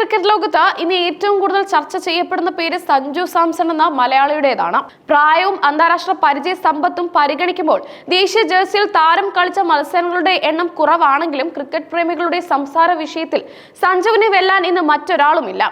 Cricket ലോകത്ത് ഇനി ഏറ്റവും കൂടുതൽ ചർച്ച ചെയ്യപ്പെടുന്ന പേര് സഞ്ജു സാംസൺ എന്ന മലയാളിയുടേതാണ്. പ്രായവും അന്താരാഷ്ട്ര പരിചയ സമ്പത്തും പരിഗണിക്കുമ്പോൾ ദേശീയ ജേഴ്സിയിൽ താരം കളിച്ച മത്സരങ്ങളുടെ എണ്ണം കുറവാണെങ്കിലും ക്രിക്കറ്റ് പ്രേമികളുടെ സംസാര വിഷയത്തിൽ സഞ്ജുവിനെ വെല്ലാൻ ഇന്ന് മറ്റൊരാളുമില്ല.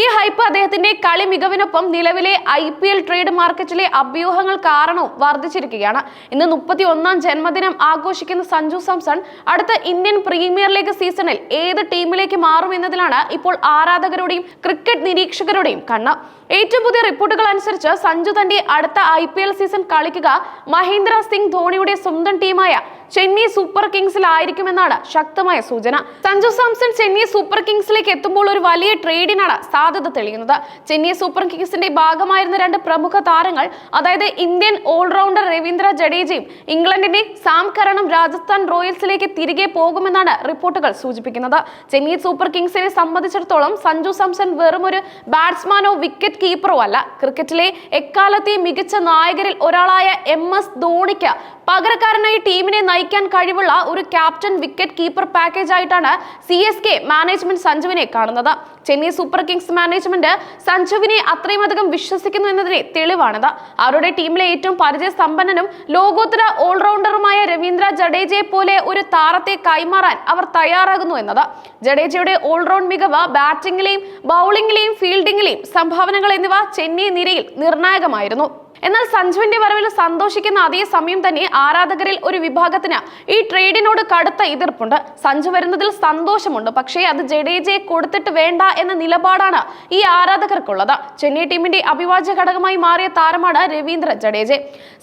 ഈ ഹൈപ്പ് അദ്ദേഹത്തിന്റെ കളി മികവിനൊപ്പം നിലവിലെ ഐ പി എൽ ട്രേഡ് മാർക്കറ്റിലെ അഭ്യൂഹങ്ങൾ കാരണവും വർദ്ധിച്ചിരിക്കുകയാണ്. ഇന്ന് മുപ്പത്തി ഒന്നാം ജന്മദിനം ആഘോഷിക്കുന്ന സഞ്ജു സാംസൺ അടുത്ത ഇന്ത്യൻ പ്രീമിയർ ലീഗ് സീസണിൽ ഏത് ടീമിലേക്ക് മാറും എന്നതിലാണ് ഇപ്പോൾ ആരാധകരുടെയും ക്രിക്കറ്റ് നിരീക്ഷകരുടെയും കണ്ണ്. ഏറ്റവും പുതിയ റിപ്പോർട്ടുകൾ അനുസരിച്ച് സഞ്ജു തന്റെ അടുത്ത ഐ പി എൽ സീസൺ കളിക്കുക മഹേന്ദ്ര സിംഗ് ധോണിയുടെ സ്വന്തം ടീമായ ചെന്നൈ സൂപ്പർ കിങ്സിലായിരിക്കുമെന്നാണ് ശക്തമായ സൂചന. സഞ്ജു സാംസൺ ചെന്നൈ സൂപ്പർ കിങ്സിലേക്ക് എത്തുമ്പോൾ ഒരു വലിയ ട്രേഡിനാണ് സാധ്യത തെളിയുന്നത്. ചെന്നൈ സൂപ്പർ കിങ്സിന്റെ ഭാഗമായിരുന്ന രണ്ട് പ്രമുഖ താരങ്ങൾ അതായത് ഇന്ത്യൻ ഓൾറൗണ്ടർ രവീന്ദ്ര ജഡേജയും ഇംഗ്ലണ്ടിന്റെ സാം കരണും രാജസ്ഥാൻ റോയൽസിലേക്ക് തിരികെ പോകുമെന്നാണ് റിപ്പോർട്ടുകൾ സൂചിപ്പിക്കുന്നത്. ചെന്നൈ സൂപ്പർ കിങ്സിനെ സംബന്ധിച്ചിടത്തോളം സഞ്ജു സാംസൺ വെറും ഒരു ബാറ്റ്സ്മാനോ വിക്കറ്റ് കീപ്പറോ അല്ല. ക്രിക്കറ്റിലെ എക്കാലത്തെയും മികച്ച നായകരിൽ ഒരാളായ എം എസ് ധോണിക്ക് പകരക്കാരനായി ടീമിനെ നയിക്കാൻ കഴിവുള്ള ഒരു ക്യാപ്റ്റൻ വിക്കറ്റ് കീപ്പർ പാക്കേജ് ആയിട്ടാണ് സി എസ് കെ മാനേജ്മെന്റ് സഞ്ജുവിനെ കാണുന്നത്. ചെന്നൈ സൂപ്പർ കിങ്സ് മാനേജ്മെന്റ് സഞ്ജുവിനെ അത്രയും അധികം വിശ്വസിക്കുന്നു എന്നതിന് തെളിവാണിത്. അവരുടെ ടീമിലെ ഏറ്റവും പരിചയസമ്പന്നനും ലോകോത്തര ഓൾറൗണ്ടറുമായ രവീന്ദ്ര ജഡേജയെ പോലെ ഒരു താരത്തെ കൈമാറാൻ അവർ തയ്യാറാകുന്നു എന്നത്. ജഡേജയുടെ ഓൾറൗണ്ട് മികവ് ബാറ്റിംഗിലെയും ബൗളിംഗിലെയും ഫീൽഡിംഗിലെയും സംഭാവനകൾ എന്നിവ ചെന്നൈ നിരയിൽ നിർണായകമായിരുന്നു. എന്നാൽ സഞ്ജുവിന്റെ വരവിൽ സന്തോഷിക്കുന്ന അതേ സമയം തന്നെ ആരാധകരിൽ ഒരു വിഭാഗത്തിന് ഈ ട്രേഡിനോട് കടുത്ത എതിർപ്പുണ്ട്. സഞ്ജു വരുന്നതിൽ സന്തോഷമുണ്ട്. പക്ഷേ അത് ജഡേജയെ കൊടുത്തിട്ട് വേണ്ട എന്ന നിലപാടാണ് ഈ ആരാധകർക്കുള്ളത്. ചെന്നൈ ടീമിന്റെ അഭിവാജ്യ ഘടകമായി മാറിയ താരമാണ് രവീന്ദ്ര ജഡേജ.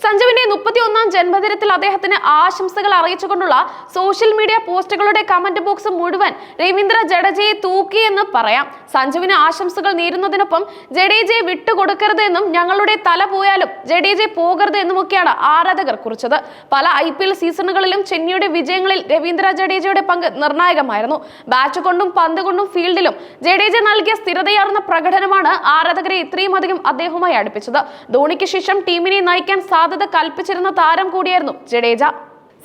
സഞ്ജുവിന്റെ മുപ്പത്തി ഒന്നാം ജന്മദിനത്തിൽ അദ്ദേഹത്തിന് ആശംസകൾ അറിയിച്ചുകൊണ്ടുള്ള സോഷ്യൽ മീഡിയ പോസ്റ്റുകളുടെ കമന്റ് ബോക്സ് മുഴുവൻ രവീന്ദ്ര ജഡേജയെ തൂക്കിയെന്ന് പറയാം. സഞ്ജുവിന് ആശംസകൾ നേരുന്നതിനൊപ്പം ജഡേജയെ വിട്ടുകൊടുക്കരുത് എന്നും ഞങ്ങളുടെ തല പോയാലും ജഡേജയെ പോകരുത് എന്നുമൊക്കെയാണ് ആരാധകർ കുറിച്ചത്. പല ഐ പി എൽ സീസണുകളിലും ചെന്നൈയുടെ വിജയങ്ങളിൽ രവീന്ദ്ര ജഡേജയുടെ പങ്ക് നിർണായകമായിരുന്നു. ബാറ്റ് കൊണ്ടും പന്ത് കൊണ്ടും ഫീൽഡിലും ജഡേജ നൽകിയ സ്ഥിരതയാർന്ന പ്രകടനമാണ് ആരാധകരെ ഇത്രയും അധികം അദ്ദേഹവുമായി അടുപ്പിച്ചത്. ധോണിക്ക് ശേഷം ടീമിനെ നയിക്കാൻ സാധ്യത കൽപ്പിച്ചിരുന്ന താരം കൂടിയായിരുന്നു ജഡേജ.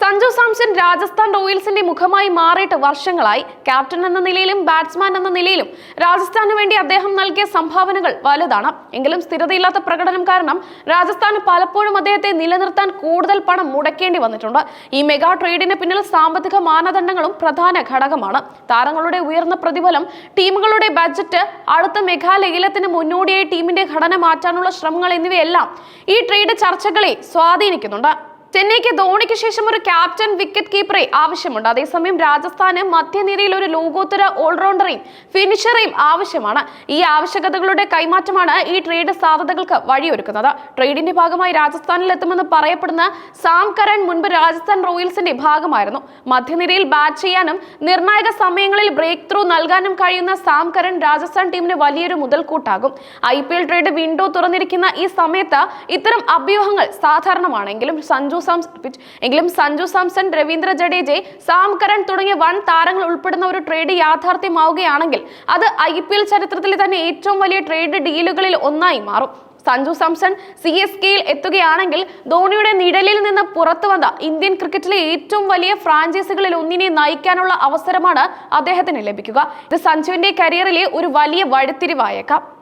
സഞ്ജു സാംസൺ രാജസ്ഥാൻ റോയൽസിന്റെ മുഖമായി മാറിയിട്ട് വർഷങ്ങളായി ക്യാപ്റ്റൻ എന്ന നിലയിലും ബാറ്റ്സ്മാൻ എന്ന നിലയിലും രാജസ്ഥാനു വേണ്ടി അദ്ദേഹം നൽകിയ സംഭാവനകൾ വലുതാണ്. എങ്കിലും സ്ഥിരതയില്ലാത്ത പ്രകടനം കാരണം രാജസ്ഥാന് പലപ്പോഴും അദ്ദേഹത്തെ നിലനിർത്താൻ കൂടുതൽ പണം മുടക്കേണ്ടി വന്നിട്ടുണ്ട്. ഈ മെഗാ ട്രേഡിന് പിന്നിൽ സാമ്പത്തിക മാനദണ്ഡങ്ങളും പ്രധാന ഘടകമാണ്. താരങ്ങളുടെ ഉയർന്ന പ്രതിഫലം ടീമുകളുടെ ബജറ്റ് അടുത്ത മെഗാ ലേലത്തിന് മുന്നോടിയായി ടീമിന്റെ ഘടന മാറ്റാനുള്ള ശ്രമങ്ങൾ എന്നിവയെല്ലാം ഈ ട്രേഡ് ചർച്ചകളെ സ്വാധീനിക്കുന്നുണ്ട്. ചെന്നൈക്ക് ധോണിക്ക് ശേഷം ഒരു ക്യാപ്റ്റൻ വിക്കറ്റ് കീപ്പറെ ആവശ്യമുണ്ട്. അതേസമയം രാജസ്ഥാന് മധ്യനിരയിൽ ഒരു ലോകോത്തര ഓൾറൗണ്ടറെയും ഫിനിഷറെയും ആവശ്യമാണ്. ഈ ആവശ്യകതകളുടെ കൈമാറ്റമാണ് ഈ ട്രേഡ് സാധ്യതകൾക്ക് വഴിയൊരുക്കുന്നത്. ട്രേഡിന്റെ ഭാഗമായി രാജസ്ഥാനിൽ എത്തുമെന്ന് പറയപ്പെടുന്ന സാം കരൺ മുൻപ് രാജസ്ഥാൻ റോയൽസിന്റെ ഭാഗമായിരുന്നു. മധ്യനിരയിൽ ബാറ്റ് ചെയ്യാനും നിർണായക സമയങ്ങളിൽ ബ്രേക്ക് ത്രൂ നൽകാനും കഴിയുന്ന സാം കരൺ രാജസ്ഥാൻ ടീമിന് വലിയൊരു മുതൽക്കൂട്ടാകും. I P L trade window തുറന്നിരിക്കുന്ന ഈ സമയത്ത് ഇത്തരം അഭ്യൂഹങ്ങൾ സാധാരണമാണെങ്കിലും സഞ്ജു സാംസൺ എങ്കിലും സഞ്ജു സാംസൺ രവീന്ദ്ര ജഡേജെ സാം കരൺ തുടങ്ങിയ വൻ താരങ്ങൾ ഉൾപ്പെടുന്ന ഒരു ട്രേഡ് യാഥാർത്ഥ്യമാവുകയാണെങ്കിൽ അത് ഐ പി എൽ ചരിത്രത്തിലെ തന്നെ ഏറ്റവും വലിയ ട്രേഡ് ഡീലുകളിൽ ഒന്നായി മാറും. സഞ്ജു സാംസൺ സി എസ് കെയിൽ എത്തുകയാണെങ്കിൽ ധോണിയുടെ നിഴലിൽ നിന്ന് പുറത്തു വന്ന ഇന്ത്യൻ ക്രിക്കറ്റിലെ ഏറ്റവും വലിയ ഫ്രാഞ്ചൈസികളിൽ ഒന്നിനെ നയിക്കാനുള്ള അവസരമാണ് അദ്ദേഹത്തിന് ലഭിക്കുക. ഇത് സഞ്ജുവിന്റെ കരിയറിലെ ഒരു വലിയ വഴിത്തിരിവായേക്കാം.